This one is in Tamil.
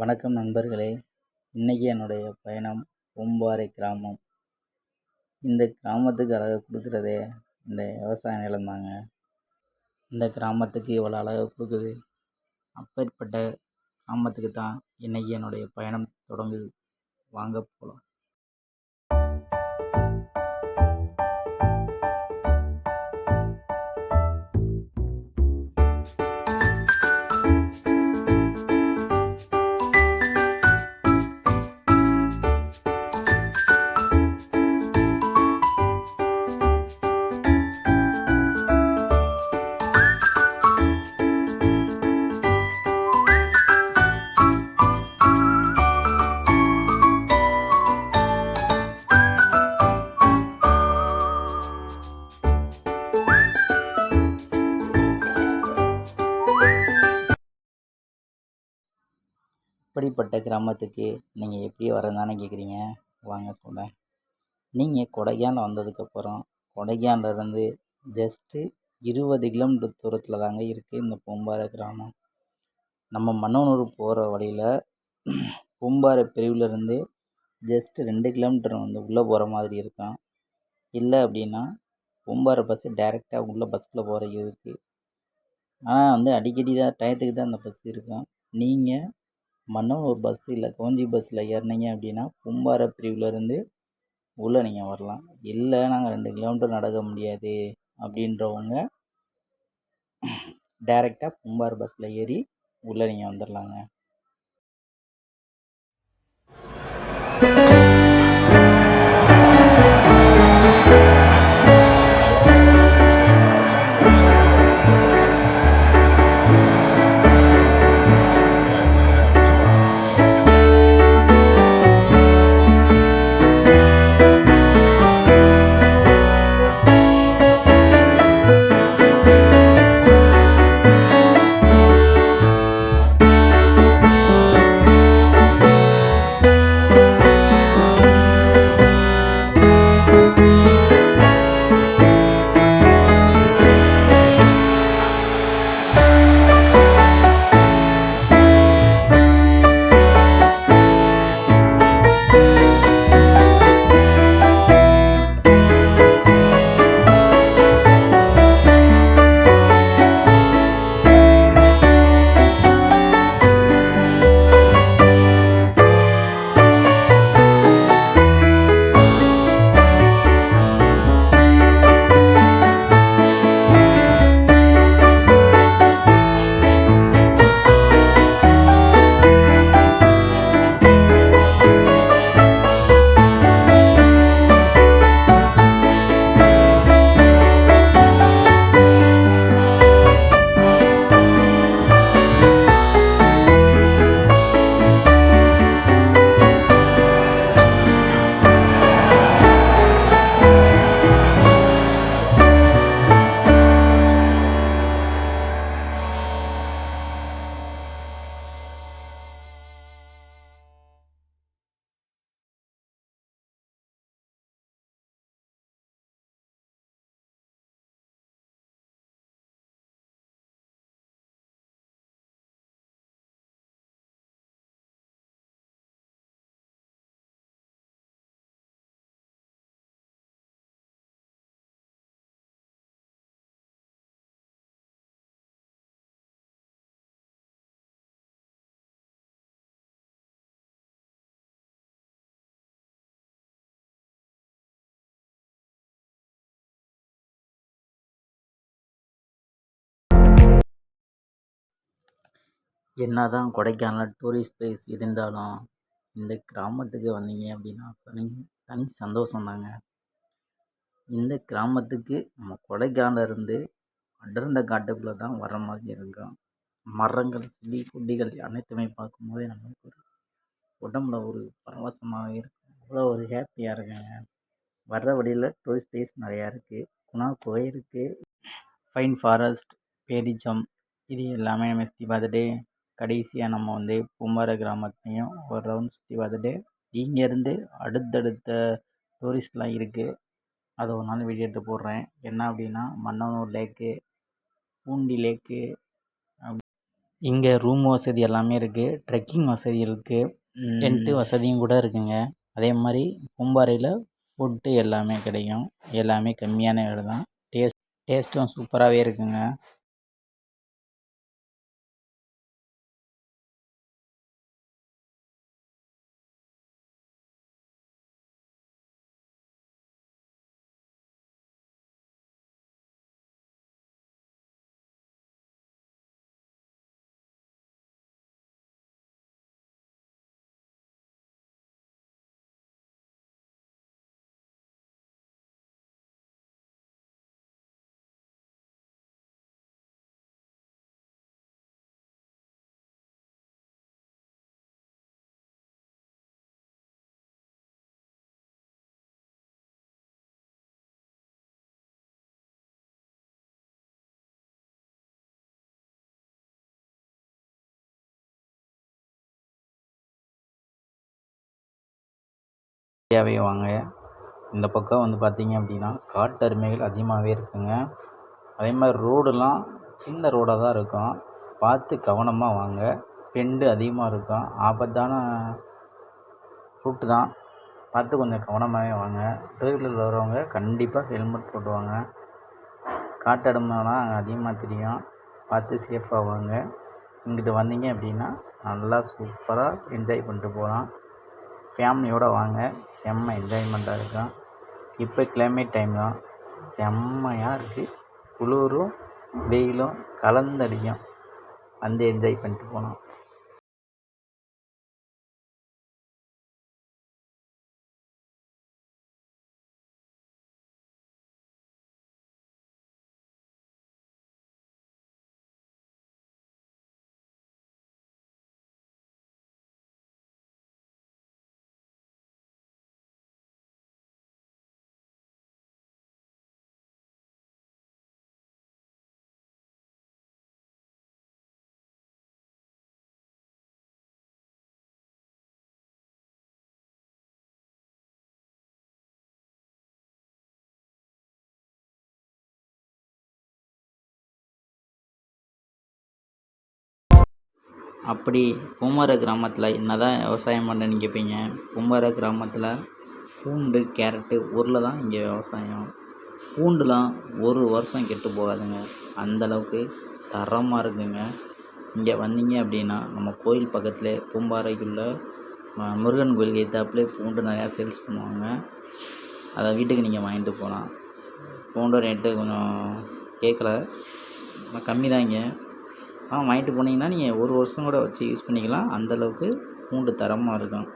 வணக்கம் நண்பர்களே. இன்றைக்கி என்னுடைய பயணம் பூம்பாறை கிராமம். இந்த கிராமத்துக்கு அழகை கொடுக்குறதே இந்த விவசாய நிலம்தாங்க இந்த கிராமத்துக்கு இவ்வளோ அழகை கொடுக்குது. அப்பேற்பட்ட கிராமத்துக்கு தான் இன்றைக்கி என்னுடைய பயணம் தொடங்குது. வாங்க போகலாம் இப்படிப்பட்ட கிராமத்துக்கு நீங்கள் எப்படி வரந்தானே கேட்குறீங்க வாங்க சொல்கிறேன் நீங்கள் கொடைக்கானல் வந்ததுக்கப்புறம் கொடைக்கானல்லேருந்து ஜஸ்ட்டு இருபது கிலோமீட்டர் தூரத்தில் தாங்க இருக்குது இந்த பூம்பாறை கிராமம். நம்ம மன்னனூர் போகிற வழியில் பூம்பாறை பிரிவுலேருந்து ஜஸ்ட்டு ரெண்டு கிலோமீட்டர் வந்து உள்ளே போகிற மாதிரி இருக்கும். இல்லை அப்படின்னா பூம்பாறை பஸ்ஸு டேரெக்டாக உள்ளே பஸ்ஸில் போகிற இருக்குது ஆனால் வந்து அடிக்கடி தான் டயத்துக்கு தான் அந்த பஸ் இருக்கும். நீங்கள் மன்னனூர் பஸ் இல்லை கோஞ்சி பஸ்ஸில் ஏறுனீங்க அப்படின்னா பூம்பாறை பிரிவுலேருந்து உள்ளே நீங்கள் வரலாம். இல்லை நாங்கள் ரெண்டு கிலோமீட்டர் நடக்க முடியாது அப்படின்றவங்க டேரெக்டாக கும்பார் பஸ்ஸில் ஏறி உள்ளே நீங்கள் வந்துடலாங்க என்ன தான் கொடைக்கானல் டூரிஸ்ட் ப்ளேஸ் இருந்தாலும் இந்த கிராமத்துக்கு வந்தீங்க அப்படின்னா தனி தனி சந்தோஷந்தாங்க இந்த கிராமத்துக்கு நம்ம கொடைக்கானலேருந்து அடர்ந்த காட்டுக்குள்ளே தான் வர மாதிரி இருக்கும். மரங்கள் செடி கொடிகள் அனைத்துமே பார்க்கும்போதே நம்மளுக்கு ஒரு உடம்புல ஒரு பரவசமாக இருக்கும். அவ்வளோ ஒரு ஹாப்பியாக இருக்குங்க. வர்ற வழியில் டூரிஸ்ட் ப்ளேஸ் நிறையா இருக்குது குணா குகை இருக்குது ஃபைன் ஃபாரஸ்ட் பேரிஜம் இது எல்லாமே நம்ம சுற்றி பார்த்துட்டு கடைசியாக நம்ம வந்து பூம்பாறை கிராமத்தையும் ஒரு ரவுண்ட் சுற்றி பார்த்துட்டு இங்கேருந்து அடுத்தடுத்த டூரிஸ்ட்லாம் இருக்குது அதை ஒரு நாள் வீடியோ எடுத்து போடுறேன். என்ன அப்படின்னா மன்னனூர் லேக்கு பூண்டி லேக்கு இங்கே ரூம் வசதி எல்லாமே இருக்குது ட்ரெக்கிங் வசதி இருக்குது டென்ட்டு வசதியும் கூட இருக்குங்க. அதே மாதிரி பூம்பாறையில் ஃபுட்டு எல்லாமே கிடைக்கும். எல்லாமே கம்மியான விலை தான். டேஸ்ட் டேஸ்ட்டும் சூப்பராகவே இருக்குங்க. வாங்க. இந்த பக்கம் வந்து பார்த்தீங்க அப்படின்னா காட்டருமைகள் அதிகமாகவே இருக்குங்க. அதே மாதிரி ரோடெல்லாம் சின்ன ரோடாக தான் இருக்கும். பார்த்து கவனமாக வாங்க. பெண்டு அதிகமாக இருக்கும். ஆபத்தான ரூட்டு தான். பார்த்து கொஞ்சம் கவனமாகவே வாங்க. டூ வீலரில் வரவங்க கண்டிப்பாக ஹெல்மெட் போட்டுவாங்க. காட்டெருமைலாம் அங்கே அதிகமாக தெரியும். பார்த்து சேஃபாக வாங்க. இங்கிட்டு வந்தீங்க அப்படின்னா நல்லா சூப்பராக என்ஜாய் பண்ணிட்டு போகலாம். ஃபேமிலியோடு வாங்க. செம்ம என்ஜாய்மெண்ட்டாக இருக்கும். இப்போ கிளைமேட் டைம் தான். செம்மையாக இருக்குது குளிரும் வெயிலும் கலந்தடிக்கும். வந்து என்ஜாய் பண்ணிட்டு போகலாம் அப்படி பூம்பாறை கிராமத்தில் என்ன தான் விவசாயம் பண்ணுறேன்னு கேட்பீங்க பூம்பாறை கிராமத்தில் பூண்டு கேரட்டு உருளை தான் இங்கே விவசாயம். பூண்டுலாம் ஒரு வருஷம் கெட்டு போகாதுங்க. அந்தளவுக்கு தரமாக இருக்குங்க. இங்கே வந்தீங்க அப்படின்னா நம்ம கோயில் பக்கத்தில் பூம்பாறைக்குள்ளே முருகன் கோயிலுக்கு எதித்தாப்புலே பூண்டு நிறையா சேல்ஸ் பண்ணுவாங்க. அதை வீட்டுக்கு நீங்கள் வாங்கிட்டு போகலாம். பூண்டு ரேட்டு கொஞ்சம் கேட்கல கம்மி தான் இங்கே ஆ வாங்கிட்டு போனீங்கன்னா நீங்கள் ஒரு வருஷம் கூட வச்சு யூஸ் பண்ணிக்கலாம். அந்தளவுக்கு பூண்டு தரமாக இருக்கும்.